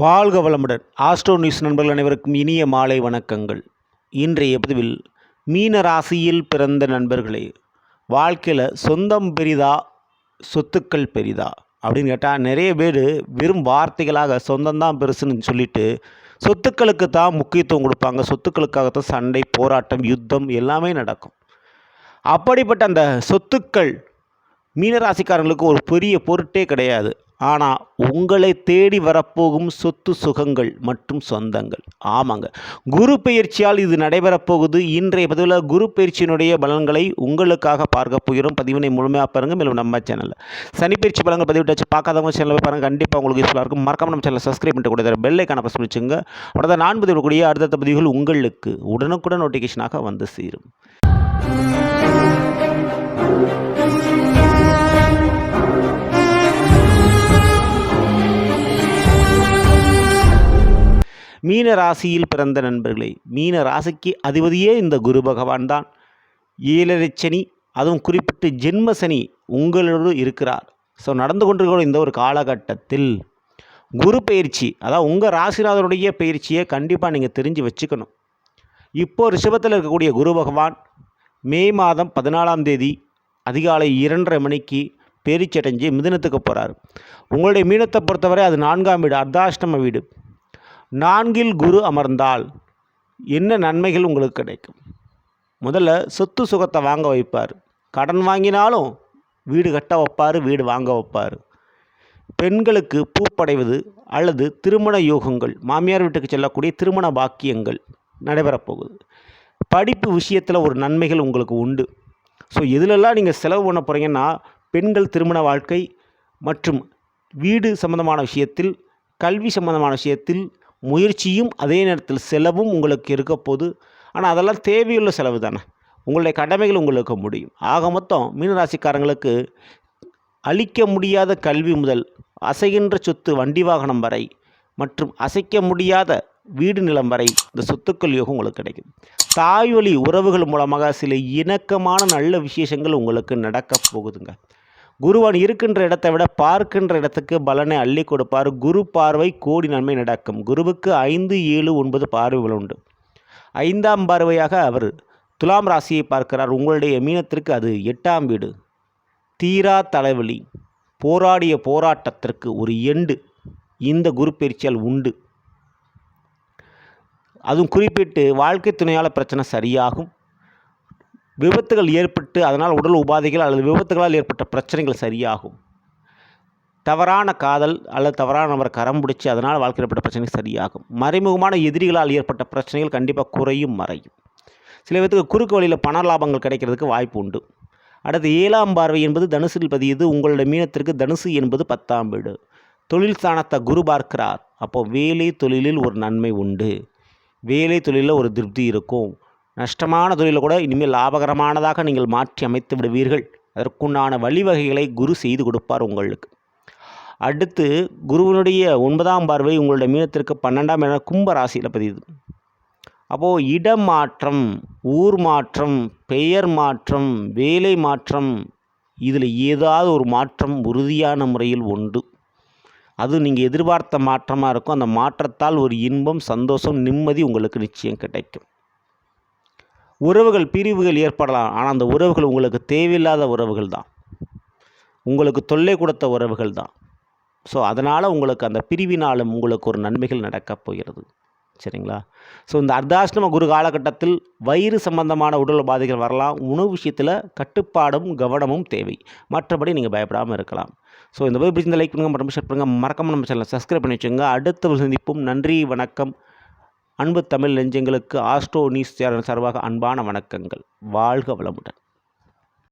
வாழ்க வளமுடன். Astro news நண்பர்கள் அனைவருக்கும் இனிய மாலை வணக்கங்கள். இன்றைய பதிவில் மீன ராசியில் பிறந்த நண்பர்களே வாழ்க்கையில் சொந்தம் பெரிதா சொத்துக்கள் பெரிதா அப்படின்னு கேட்டால் நிறைய பேர் வெறும் வார்த்தைகளாக சொந்தம்தான் பெருசுன்னு சொல்லிட்டு சொத்துக்களுக்கு தான் முக்கியத்துவம் கொடுப்பாங்க. சொத்துக்களுக்காகத்தான் சண்டை போராட்டம் யுத்தம் எல்லாமே நடக்கும். அப்படிப்பட்ட அந்த சொத்துக்கள் மீனராசிக்காரங்களுக்கு ஒரு பெரிய பொருட்டே கிடையாது. ஆனால் உங்களை தேடி வரப்போகும் சொத்து சுகங்கள் மற்றும் சொந்தங்கள். ஆமாங்க. குரு பயிற்சியால் இது நடைபெறப்போகுது இன்றைய பதிவில் குரு பயிற்சியினுடைய பலன்களை உங்களுக்காக பார்க்க போகிறோம். பதிவினை முழுமையாக பாருங்கள் மேலும் நம்ம சேனலில். சனி பயிற்சி பலன்கள் பதிவிட்டாச்சு பார்க்காதவங்க சேனலில் பாருங்கள் கண்டிப்பாக உங்களுக்கு யூஸ்ஃபுல்லாக இருக்கும். மறக்காம நம்ம சேனலை சப்ஸ்கிரைப் பண்ணிட்டு கூட பெல்லைக்கான பிரஸ் பண்ணிச்சுங்க உடனே நான் பதிவிடக்கூடிய அடுத்த பதிவுகள் உங்களுக்கு உடனுக்குடன் நோட்டிஃபிகேஷனாக வந்து சேரும். மீன ராசியில் பிறந்த நண்பர்களே மீன ராசிக்கு அதிபதியே இந்த குரு பகவான் தான். ஏழரை அதுவும் குறிப்பிட்டு ஜென்ம சனி உங்களோடு இருக்கிறார். ஸோ நடந்து கொண்டிருக்கிற இந்த ஒரு காலகட்டத்தில் குரு பயிற்சி அதாவது உங்கள் ராசிநாதனுடைய பயிற்சியை கண்டிப்பாக நீங்கள் தெரிஞ்சு வச்சுக்கணும். இப்போ ரிஷபத்தில் இருக்கக்கூடிய குரு பகவான் மே மாதம் பதினாலாம் தேதி அதிகாலை இரண்டரை மணிக்கு பேரிச்சடைஞ்சு மிதினத்துக்கு போகிறார் உங்களுடைய மீனத்தை பொறுத்தவரை அது நான்காம் வீடு அர்த்தாஷ்டம வீடு. நான்கில் குரு அமர்ந்தால் என்ன நன்மைகள் உங்களுக்கு கிடைக்கும்? முதல்ல சொத்து சுகத்தை வாங்க வைப்பார். கடன் வாங்கினாலும் வீடு கட்ட வைப்பார் வீடு வாங்க வைப்பார். பெண்களுக்கு பூப்படைவது அல்லது திருமண யோகங்கள் மாமியார் வீட்டுக்கு செல்லக்கூடிய திருமண பாக்கியங்கள் நடைபெறப்போகுது படிப்பு விஷயத்தில் ஒரு நன்மைகள் உங்களுக்கு உண்டு. ஸோ இதிலெல்லாம் நீங்கள் செலவு பண்ண போகிறீங்கன்னா பெண்கள் திருமண வாழ்க்கை மற்றும் வீடு சம்பந்தமான விஷயத்தில் கல்வி சம்பந்தமான விஷயத்தில் முயற்சியும் அதே நேரத்தில் செலவும் உங்களுக்கு இருக்க போது ஆனால் அதெல்லாம் தேவையுள்ள செலவு தானே. உங்களுடைய கடமைகள் உங்களுக்கு முடியும். ஆக மொத்தம் மீனராசிக்காரங்களுக்கு அழிக்க முடியாத கல்வி முதல் அசைகின்ற சொத்து வண்டி வாகனம் வரை மற்றும் அசைக்க முடியாத வீடு நிலம் வரை இந்த சொத்துக்கள் யோகம் உங்களுக்கு கிடைக்கும் தாய் வழி உறவுகள் மூலமாக சில இணக்கமான நல்ல விசேஷங்கள் உங்களுக்கு நடக்க போகுதுங்க. குருவான் இருக்கின்ற இடத்தை விட பார்க்கின்ற இடத்துக்கு பலனை அள்ளி கொடுப்பார். குரு பார்வை கோடி நன்மை நடக்கும். குருவுக்கு ஐந்து ஏழு ஒன்பது பார்வைகள் உண்டு. ஐந்தாம் பார்வையாக அவர் துலாம் ராசியை பார்க்கிறார். உங்களுடைய மீனத்திற்கு அது எட்டாம் வீடு. தீரா தலைவலி. போராடிய போராட்டத்திற்கு ஒரு எண்டு. இந்த குரு பயிற்சியால் உண்டு. அதுவும் குறிப்பிட்டு வாழ்க்கை துணையால் பிரச்சனை சரியாகும். விபத்துகள் ஏற்பட்டு அதனால் உடல் உபாதைகள் அல்லது விபத்துகளால் ஏற்பட்ட பிரச்சனைகள் சரியாகும். தவறான காதல் அல்லது தவறான நபர் கரம் பிடிச்சி அதனால் வாழ்க்கையில் ஏற்பட்ட பிரச்சனை சரியாகும். மறைமுகமான எதிரிகளால் ஏற்பட்ட பிரச்சனைகள் கண்டிப்பாக குறையும் மறையும். சில பேர்த்துக்கு குறுக்கு வழியில் பண லாபங்கள் கிடைக்கிறதுக்கு வாய்ப்பு உண்டு. அடுத்து ஏழாம் பார்வை என்பது தனுசில் பதியது. உங்களுடைய மீனத்திற்கு தனுசு என்பது பத்தாம் வீடு. தொழில் ஸ்தானத்தை குரு பார்க்கிறார். அப்போ வேலை தொழிலில் ஒரு நன்மை உண்டு. வேலை தொழிலில் ஒரு திருப்தி இருக்கும். நஷ்டமான தொழிலை கூட இனிமேல் லாபகரமானதாக நீங்கள் மாற்றி அமைத்து விடுவீர்கள். அதற்குண்டான வழிவகைகளை குரு செய்து கொடுப்பார் உங்களுக்கு. அடுத்து குருவினுடைய ஒன்பதாம் பார்வை உங்களுடைய மீனத்திற்கு பன்னெண்டாம் இடம் கும்ப ராசியில் பதியுது. அப்போது இடம் மாற்றம் ஊர் மாற்றம் பெயர் மாற்றம் வேலை மாற்றம் இதில் ஏதாவது ஒரு மாற்றம் உறுதியான முறையில் உண்டு. அது நீங்கள் எதிர்பார்த்த மாற்றமாக இருக்கும் அந்த மாற்றத்தால் ஒரு இன்பம் சந்தோஷம் நிம்மதி உங்களுக்கு நிச்சயம் கிடைக்கும். உறவுகள் பிரிவுகள் ஏற்படலாம். ஆனால் அந்த உறவுகள் உங்களுக்கு தேவையில்லாத உறவுகள் தான். உங்களுக்கு தொல்லை கொடுத்த உறவுகள் தான். ஸோ அதனால் உங்களுக்கு அந்த பிரிவினாலும் உங்களுக்கு ஒரு நன்மைகள் நடக்கப் போகிறது. சரிங்களா? ஸோ இந்த அர்த்தாஷ்டம குரு காலகட்டத்தில் வயிறு சம்பந்தமான உடல் பாதைகள் வரலாம். உணவு விஷயத்தில் கட்டுப்பாடும் கவனமும் தேவை. மற்றபடி நீங்கள் பயப்படாமல் இருக்கலாம். ஸோ இந்த போய் பிடிச்சிருந்த லைக் பண்ணுங்கள் மற்றும் ஷேர் பண்ணுங்கள் மறக்காமல் நம்ம சேனலை சப்ஸ்கிரைப் பண்ணி வச்சுங்க அடுத்த சந்திப்பும். நன்றி வணக்கம். அன்பு தமிழ் நெஞ்சங்களுக்கு ஆஸ்ட்ரோ நியூஸ் சேனல் சார்பாக அன்பான வணக்கங்கள். வாழ்க வளமுடன்.